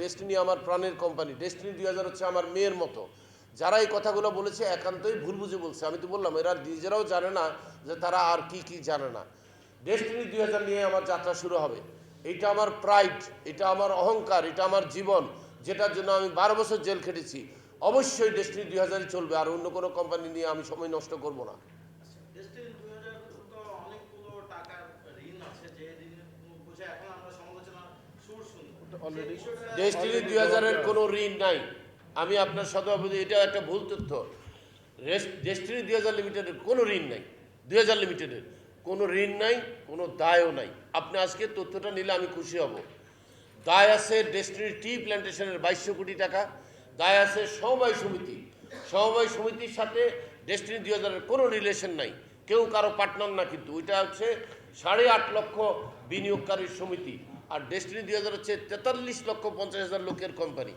Destiny আমার প্রাণের company destiny দুই হাজার হচ্ছে আমার মেয়ের মতো। যারা এই কথাগুলো বলেছে, একান্তই ভুল বুঝে বলছে। আমি তো বললাম, এরা নিজেরাও জানে না যে তারা আর কি কি জানে না। ডেস্টিনি দুই হাজার নিয়ে আমার যাত্রা শুরু হবে। এটা আমার প্রাইড এটা আমার অহংকার, এটা আমার জীবন, যেটার জন্য আমি বারো বছর জেল খেটেছি। অবশ্যই ডেস্টিনি দুই হাজারই চলবে, আর অন্য কোনো কোম্পানি নিয়ে আমি সময় নষ্ট করব না। ডেস্টিনি ঋণ আছে, যে ঋণ বুঝে এখন হাজারের কোনো ঋণ নাই। আমি আপনার সদভাবে, এটা একটা ভুল তথ্য। ডেস্টিনি দুই হাজার লিমিটেডের কোনো ঋণ নাই। দুই হাজার লিমিটেডের কোনো ঋণ নাই, কোনো দায়ও নাই। আপনি আজকে তথ্যটা নিলে আমি খুশি হব। দায় আছে ডেস্টিনি টি প্ল্যান্টেশনের বাইশশো কোটি টাকা। দায় আছে সমবায় সমিতি। সমবায় সমিতির সাথে ডেস্টিনি দুই হাজারের কোনো রিলেশন নাই। কেউ কারও পার্টনার না কিন্তু। ওইটা হচ্ছে সাড়ে আট লক্ষ বিনিয়োগকারীর সমিতি। আর ডেস্টিনি দুই হাজার হচ্ছে তেতাল্লিশ লক্ষ পঞ্চাশ হাজার লোকের কোম্পানি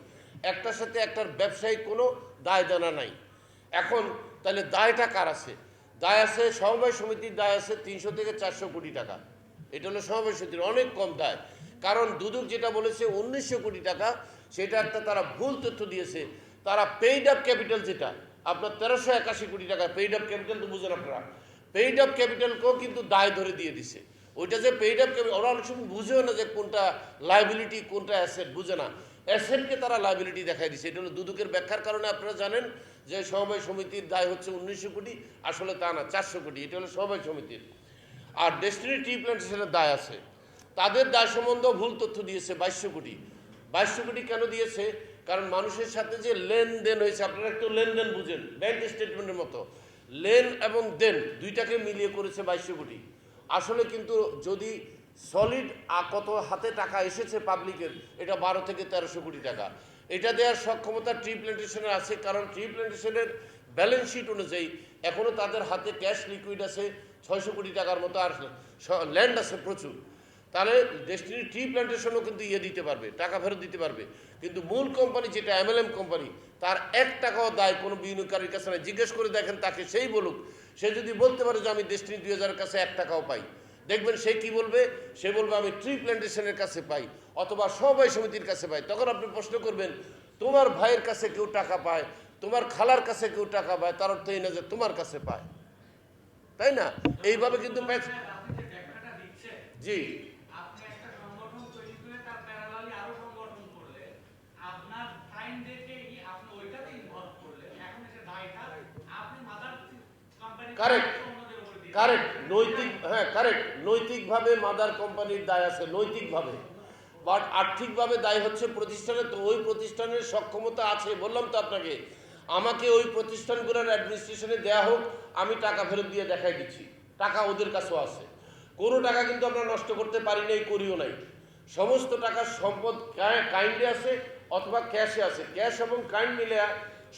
একটার সাথে একটার ব্যবসায়িক কোনো দায় দানা নাই। এখন তাহলে দায়টা কার আছে? দায় আছে সমবায় সমিতির দায় আছে তিনশো থেকে চারশো কোটি টাকা। এটা হলো সমবায় সমিতির অনেক কম দায়। কারণ দুদক যেটা বলেছে উনিশশো কোটি টাকা, সেটা একটা তারা ভুল তথ্য দিয়েছে। তারা পেইড আপ ক্যাপিটাল যেটা, আপনার তেরোশো একাশি কোটি টাকা পেইড আপ ক্যাপিটাল তো বুঝেন আপনারা। পেইড আপ ক্যাপিটালকেও কিন্তু দায় ধরে দিয়ে দিছে। ওইটা যে পেইড আপ ওরা অনেক সময় বুঝেও না যে কোনটা লাইবিলিটি কোনটা অ্যাসেট বুঝে না। অ্যাসেটকে তারা লাইবিলিটি দেখাই দিছে এটা হলো দুদকের ব্যাখ্যার কারণে আপনারা জানেন যে সমবায় সমিতির দায় হচ্ছে উনিশশো কোটি, আসলে তা না, চারশো কোটি। এটা হলো সমবায় সমিতির। আর ডেস্টিনি টি প্ল্যান্টেশনের দায় আছে। তাদের দায় সম্বন্ধেও ভুল তথ্য দিয়েছে বাইশশো কোটি। বাইশশো কোটি কেন দিয়েছে? কারণ মানুষের সাথে যে লেনদেন হয়েছে, আপনারা একটু লেনদেন বুঝেন। ব্যাংক স্টেটমেন্টের মতো। লেন এবং দেন দুইটাকে মিলিয়ে করেছে বাইশশো কোটি। আসলে কিন্তু যদি সলিড কত হাতে টাকা এসেছে পাবলিকের এটা বারো থেকে তেরোশো কোটি টাকা। এটা দেওয়ার সক্ষমতা ট্রি প্ল্যান্টেশনের আছে, কারণ ট্রি প্ল্যান্টেশনের ব্যালেন্স শিট অনুযায়ী এখনও তাদের হাতে ক্যাশ লিকুইড আছে, ছয়শো কোটি টাকার মতো আর ল্যান্ড আছে প্রচুর। তাহলে ডেস্টিনি টি প্ল্যান্টেশনও কিন্তু ইয়ে দিতে পারবে, টাকা ফেরত দিতে পারবে। কিন্তু মূল কোম্পানি যেটা এমএলএম কোম্পানি তার এক টাকাও দায় কোনো বিনিয়োগকারীর কাছে নাই। জিজ্ঞেস করে দেখেন তাকে সেই বলুক সে যদি বলতে পারে যে আমি ডেস্টিনি দুই হাজারের কাছে এক টাকাও পাই দেখবেন সে কি বলবে? সে বলবে আমি ট্রি প্ল্যান্টেশনের কাছে পাই অথবা সবাই সমিতির কাছে পাই। তখন আপনি প্রশ্ন করবেন তোমার ভাইয়ের কাছে কেউ টাকা পায়? তোমার খালার কাছে কেউ টাকা পায়? তার অর্থ এই না যে তোমার কাছে পায়। তাই না? এইভাবে কিন্তু জি আপনি একটা সংগঠন তৈরি করে তার প্যারালালি আরও সংগঠন করলে আপনার ক্লায়েন্টদেরকেই আপনি ওইটাতে ইনভলভ করলে এখন এসে দায়টা আপনি মাদার কোম্পানি দিয়ে কারেক্ট নৈতিক হ্যাঁ কারেক্ট নৈতিকভাবে মাদার কোম্পানির দায় আছে, নৈতিকভাবে। বাট আর্থিকভাবে দায় হচ্ছে প্রতিষ্ঠানে, তো ওই প্রতিষ্ঠানের সক্ষমতা আছে। বললাম তো আপনাকে, আমাকে ওই প্রতিষ্ঠানগুলোর অ্যাডমিনিস্ট্রেশনে দেওয়া হোক, আমি টাকা ফেরত দিয়ে দেখাই দিচ্ছি। টাকা ওদের কাছেও আছে। কোনো টাকা কিন্তু আমরা নষ্ট করতে পারি নাই, করিও নাই। সমস্ত টাকার সম্পদ কাইন্ডে আছে অথবা ক্যাশে আছে। ক্যাশ এবং কাইন্ড মিলে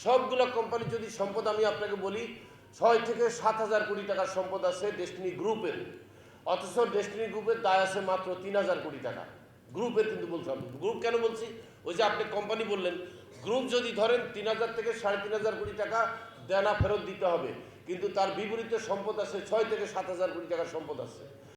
সবগুলো কোম্পানির যদি সম্পদ আমি আপনাকে বলি ছয় থেকে সাত হাজার কোটি টাকার সম্পদ আছে ডেস্টিনি গ্রুপের অথচ ডেস্টিনি গ্রুপের দায় আছে মাত্র তিন হাজার কোটি টাকা। গ্রুপের কিন্তু বলছিলাম গ্রুপ কেন বলছি? ওই যে আপনি কোম্পানি বললেন। গ্রুপ যদি ধরেন তিন হাজার থেকে সাড়ে তিন হাজার কোটি টাকা দেনা ফেরত দিতে হবে। কিন্তু তার বিপরীতে সম্পদ আছে ছয় থেকে সাত হাজার কোটি টাকার সম্পদ আছে।